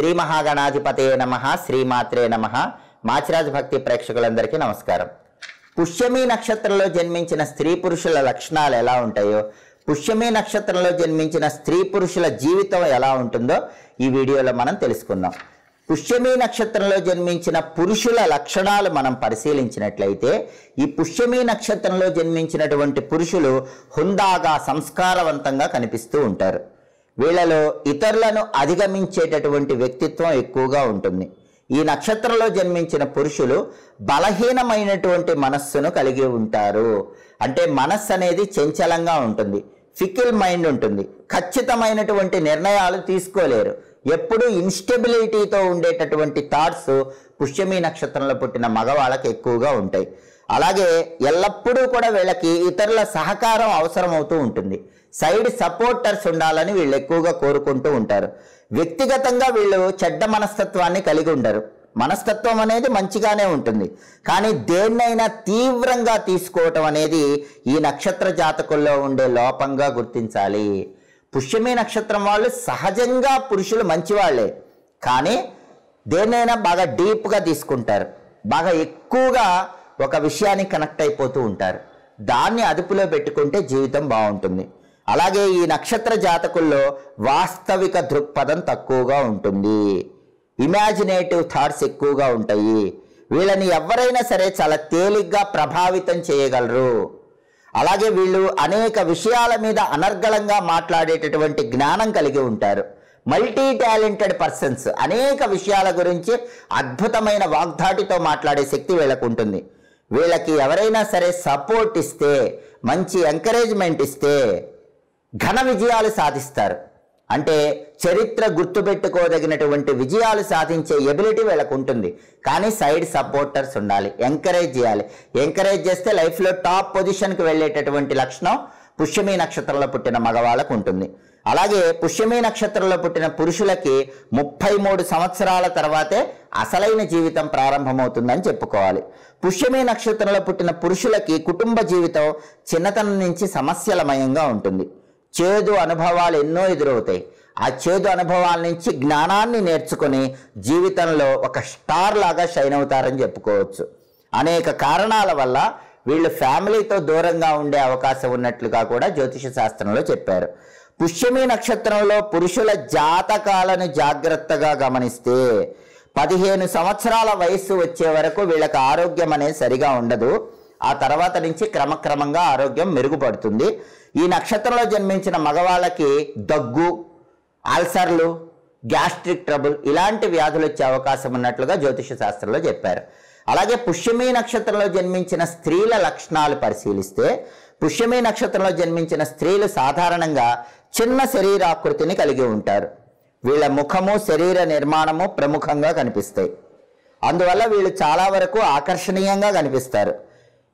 శ్రీ మహాగణాధిపతే నమ శ్రీమాత్రే నమ. మాచిరాజ్ భక్తి ప్రేక్షకులందరికీ నమస్కారం. పుష్యమి నక్షత్రంలో జన్మించిన స్త్రీ పురుషుల లక్షణాలు ఎలా ఉంటాయో పుష్యమి నక్షత్రంలో జన్మించిన స్త్రీ పురుషుల జీవితం ఎలా ఉంటుందో ఈ వీడియోలో మనం తెలుసుకుందాం. పుష్యమి నక్షత్రంలో జన్మించిన పురుషుల లక్షణాలు మనం పరిశీలించినట్లయితే ఈ పుష్యమి నక్షత్రంలో జన్మించినటువంటి పురుషులు హుందాగా సంస్కారవంతంగా కనిపిస్తూ ఉంటారు. వీళ్ళలో ఇతరులను అధిగమించేటటువంటి వ్యక్తిత్వం ఎక్కువగా ఉంటుంది. ఈ నక్షత్రంలో జన్మించిన పురుషులు బలహీనమైనటువంటి మనస్సును కలిగి ఉంటారు. అంటే మనస్సు అనేది చంచలంగా ఉంటుంది. ఫికిల్ మైండ్ ఉంటుంది. ఖచ్చితమైనటువంటి నిర్ణయాలు తీసుకోలేరు. ఎప్పుడు ఇన్స్టెబిలిటీతో ఉండేటటువంటి థాట్స్ పుష్యమి నక్షత్రంలో పుట్టిన మగవాళ్ళకి ఎక్కువగా ఉంటాయి. అలాగే ఎల్లప్పుడూ కూడా వీళ్ళకి ఇతరుల సహకారం అవసరం అవుతూ ఉంటుంది. సైడ్ సపోర్టర్స్ ఉండాలని వీళ్ళు ఎక్కువగా కోరుకుంటూ ఉంటారు. వ్యక్తిగతంగా వీళ్ళు చెడ్డ మనస్తత్వాన్ని కలిగి ఉండరు. మనస్తత్వం అనేది మంచిగానే ఉంటుంది. కానీ దేన్నైనా తీవ్రంగా తీసుకోవటం అనేది ఈ నక్షత్ర జాతకుల్లో ఉండే లోపంగా గుర్తించాలి. పుష్యమి నక్షత్రం వాళ్ళు సహజంగా పురుషులు మంచివాళ్ళే కానీ దేన్నైనా బాగా డీప్గా తీసుకుంటారు. బాగా ఎక్కువగా ఒక విషయానికి కనెక్ట్ అయిపోతూ ఉంటారు. దాన్ని అదుపులో పెట్టుకుంటే జీవితం బాగుంటుంది. అలాగే ఈ నక్షత్ర జాతకుల్లో వాస్తవిక దృక్పథం తక్కువగా ఉంటుంది. ఇమాజినేటివ్ థాట్స్ ఎక్కువగా ఉంటాయి. వీళ్ళని ఎవరైనా సరే చాలా తేలిగ్గా ప్రభావితం చేయగలరు. అలాగే వీళ్ళు అనేక విషయాల మీద అనర్గళంగా మాట్లాడేటటువంటి జ్ఞానం కలిగి ఉంటారు. మల్టీ టాలెంటెడ్ పర్సన్స్ అనేక విషయాల గురించి అద్భుతమైన వాగ్ధాటితో మాట్లాడే శక్తి వీళ్ళకు ఉంటుంది. వీళ్ళకి ఎవరైనా సరే సపోర్ట్ ఇస్తే మంచి ఎంకరేజ్మెంట్ ఇస్తే ఘన విజయాలు సాధిస్తారు. అంటే చరిత్ర గుర్తుపెట్టుకోదగినటువంటి విజయాలు సాధించే ఎబిలిటీ వీళ్ళకు ఉంటుంది. కానీ సైడ్ సపోర్టర్స్ ఉండాలి ఎంకరేజ్ చేయాలి. ఎంకరేజ్ చేస్తే లైఫ్లో టాప్ పొజిషన్కి వెళ్ళేటటువంటి లక్షణం పుష్యమి నక్షత్రంలో పుట్టిన మగవాళ్ళకు ఉంటుంది. అలాగే పుష్యమి నక్షత్రంలో పుట్టిన పురుషులకి ముప్పై మూడు సంవత్సరాల తర్వాతే అసలైన జీవితం ప్రారంభమవుతుందని చెప్పుకోవాలి. పుష్యమి నక్షత్రంలో పుట్టిన పురుషులకి కుటుంబ జీవితం చిన్నతనం నుంచి సమస్యలమయంగా ఉంటుంది. చేదు అనుభవాలు ఎన్నో ఎదురవుతాయి. ఆ చేదు అనుభవాల నుంచి జ్ఞానాన్ని నేర్చుకొని జీవితంలో ఒక స్టార్ లాగా షైన్ అవుతారని చెప్పుకోవచ్చు. అనేక కారణాల వల్ల వీళ్ళు ఫ్యామిలీతో దూరంగా ఉండే అవకాశం ఉన్నట్లుగా కూడా జ్యోతిష శాస్త్రంలో చెప్పారు. పుష్యమి నక్షత్రంలో పురుషుల జాతకాలను జాగ్రత్తగా గమనిస్తే పదిహేను సంవత్సరాల వయస్సు వచ్చే వరకు వీళ్ళకి ఆరోగ్యం అనేది సరిగా ఉండదు. ఆ తర్వాత నుంచి క్రమక్రమంగా ఆరోగ్యం మెరుగుపడుతుంది. ఈ నక్షత్రంలో జన్మించిన మగవాళ్ళకి దగ్గు అల్సర్లు గ్యాస్ట్రిక్ ట్రబుల్ ఇలాంటి వ్యాధులు వచ్చే అవకాశం ఉన్నట్లుగా జ్యోతిష శాస్త్రంలో చెప్పారు. అలాగే పుష్యమి నక్షత్రంలో జన్మించిన స్త్రీల లక్షణాలు పరిశీలిస్తే పుష్యమి నక్షత్రంలో జన్మించిన స్త్రీలు సాధారణంగా చిన్న శరీరాకృతిని కలిగి ఉంటారు. వీళ్ళ ముఖము శరీర నిర్మాణము ప్రముఖంగా కనిపిస్తాయి. అందువల్ల వీళ్ళు చాలా వరకు ఆకర్షణీయంగా కనిపిస్తారు.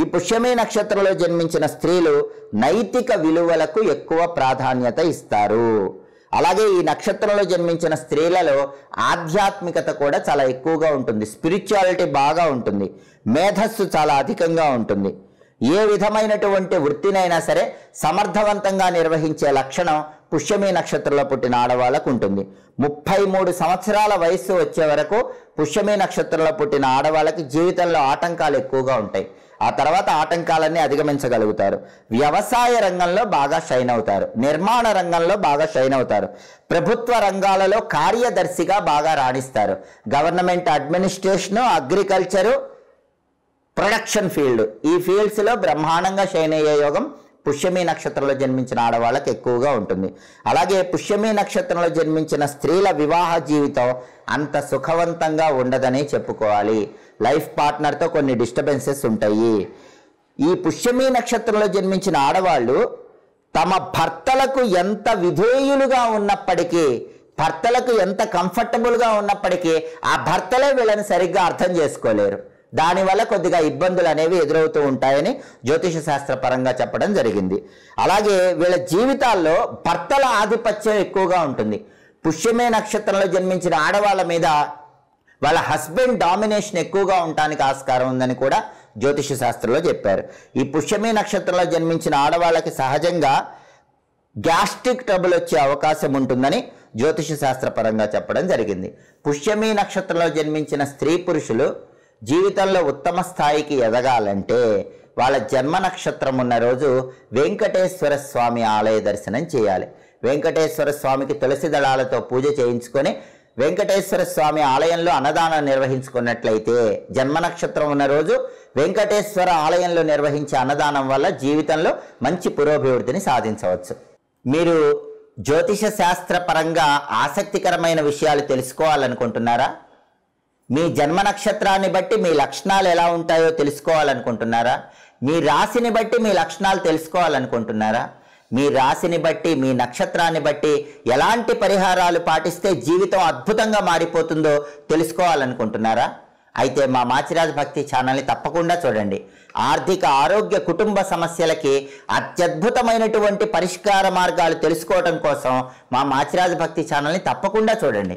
ఈ పుష్యమే నక్షత్రంలో జన్మించిన స్త్రీలు నైతిక విలువలకు ఎక్కువ ప్రాధాన్యత ఇస్తారు. అలాగే ఈ నక్షత్రంలో జన్మించిన స్త్రీలలో ఆధ్యాత్మికత కూడా చాలా ఎక్కువగా ఉంటుంది. స్పిరిచువాలిటీ బాగా ఉంటుంది. మేధస్సు చాలా అధికంగా ఉంటుంది. ఏ విధమైనటువంటి వృత్తినైనా సరే సమర్థవంతంగా నిర్వహించే లక్షణం పుష్యమి నక్షత్రంలో పుట్టిన ఆడవాళ్ళకు ఉంటుంది. ముప్పై మూడు సంవత్సరాల వయస్సు వచ్చే వరకు పుష్యమి నక్షత్రంలో పుట్టిన ఆడవాళ్ళకి జీవితంలో ఆటంకాలు ఎక్కువగా ఉంటాయి. ఆ తర్వాత ఆటంకాలన్నీ అధిగమించగలుగుతారు. వ్యవసాయ రంగంలో బాగా షైన్ అవుతారు. నిర్మాణ రంగంలో బాగా షైన్ అవుతారు. ప్రభుత్వ రంగాలలో కార్యదర్శిగా బాగా రాణిస్తారు. Government administration agriculture production field ఈ ఫీల్డ్స్లో బ్రహ్మాండంగా షైన్ అయ్యే యోగం పుష్యమి నక్షత్రంలో జన్మించిన ఆడవాళ్ళకి ఎక్కువగా ఉంటుంది. అలాగే పుష్యమి నక్షత్రంలో జన్మించిన స్త్రీల వివాహ జీవితం అంత సుఖవంతంగా ఉండదని చెప్పుకోవాలి. లైఫ్ పార్ట్నర్తో కొన్ని డిస్టర్బెన్సెస్ ఉంటాయి. ఈ పుష్యమి నక్షత్రంలో జన్మించిన ఆడవాళ్ళు తమ భర్తలకు ఎంత విధేయులుగా ఉన్నప్పటికీ భర్తలకు ఎంత కంఫర్టబుల్గా ఉన్నప్పటికీ ఆ భర్తలే వీళ్ళని సరిగ్గా అర్థం చేసుకోలేరు. దానివల్ల కొద్దిగా ఇబ్బందులు అనేవి ఎదురవుతూ ఉంటాయని జ్యోతిష శాస్త్ర పరంగా చెప్పడం జరిగింది. అలాగే వీళ్ళ జీవితాల్లో భర్తల ఆధిపత్యం ఎక్కువగా ఉంటుంది. పుష్యమే నక్షత్రంలో జన్మించిన ఆడవాళ్ళ మీద వాళ్ళ హస్బెండ్ డామినేషన్ ఎక్కువగా ఉండటానికి ఆస్కారం ఉందని కూడా జ్యోతిష శాస్త్రంలో చెప్పారు. ఈ పుష్యమి నక్షత్రంలో జన్మించిన ఆడవాళ్ళకి సహజంగా గ్యాస్ట్రిక్ ట్రబుల్ వచ్చే అవకాశం ఉంటుందని జ్యోతిష శాస్త్రపరంగా చెప్పడం జరిగింది. పుష్యమి నక్షత్రంలో జన్మించిన స్త్రీ పురుషులు జీవితంలో ఉత్తమ స్థాయికి ఎదగాలంటే వాళ్ళ జన్మ నక్షత్రం ఉన్న రోజు వెంకటేశ్వర స్వామి ఆలయ దర్శనం చేయాలి. వెంకటేశ్వర స్వామికి తులసి దళాలతో పూజ చేయించుకొని వెంకటేశ్వర స్వామి ఆలయంలో అన్నదానం నిర్వహించుకున్నట్లయితే జన్మ నక్షత్రం ఉన్న రోజు వెంకటేశ్వర ఆలయంలో నిర్వహించే అన్నదానం వల్ల జీవితంలో మంచి పురోభివృద్ధిని సాధించవచ్చు. మీరు జ్యోతిష శాస్త్రపరంగా ఆసక్తికరమైన విషయాలు తెలుసుకోవాలనుకుంటున్నారా? మీ జన్మ నక్షత్రాన్ని బట్టి మీ లక్షణాలు ఎలా ఉంటాయో తెలుసుకోవాలనుకుంటున్నారా? మీ రాశిని బట్టి మీ లక్షణాలు తెలుసుకోవాలనుకుంటున్నారా? మీ రాశిని బట్టి మీ నక్షత్రాన్ని బట్టి ఎలాంటి పరిహారాలు పాటిస్తే జీవితం అద్భుతంగా మారిపోతుందో తెలుసుకోవాలనుకుంటున్నారా? అయితే మా మాచిరాజ్ భక్తి ఛానల్ని తప్పకుండా చూడండి. ఆర్థిక ఆరోగ్య కుటుంబ సమస్యలకి అత్యద్భుతమైనటువంటి పరిష్కార మార్గాలు తెలుసుకోవడం కోసం మా మాచిరాజ్ భక్తి ఛానల్ని తప్పకుండా చూడండి.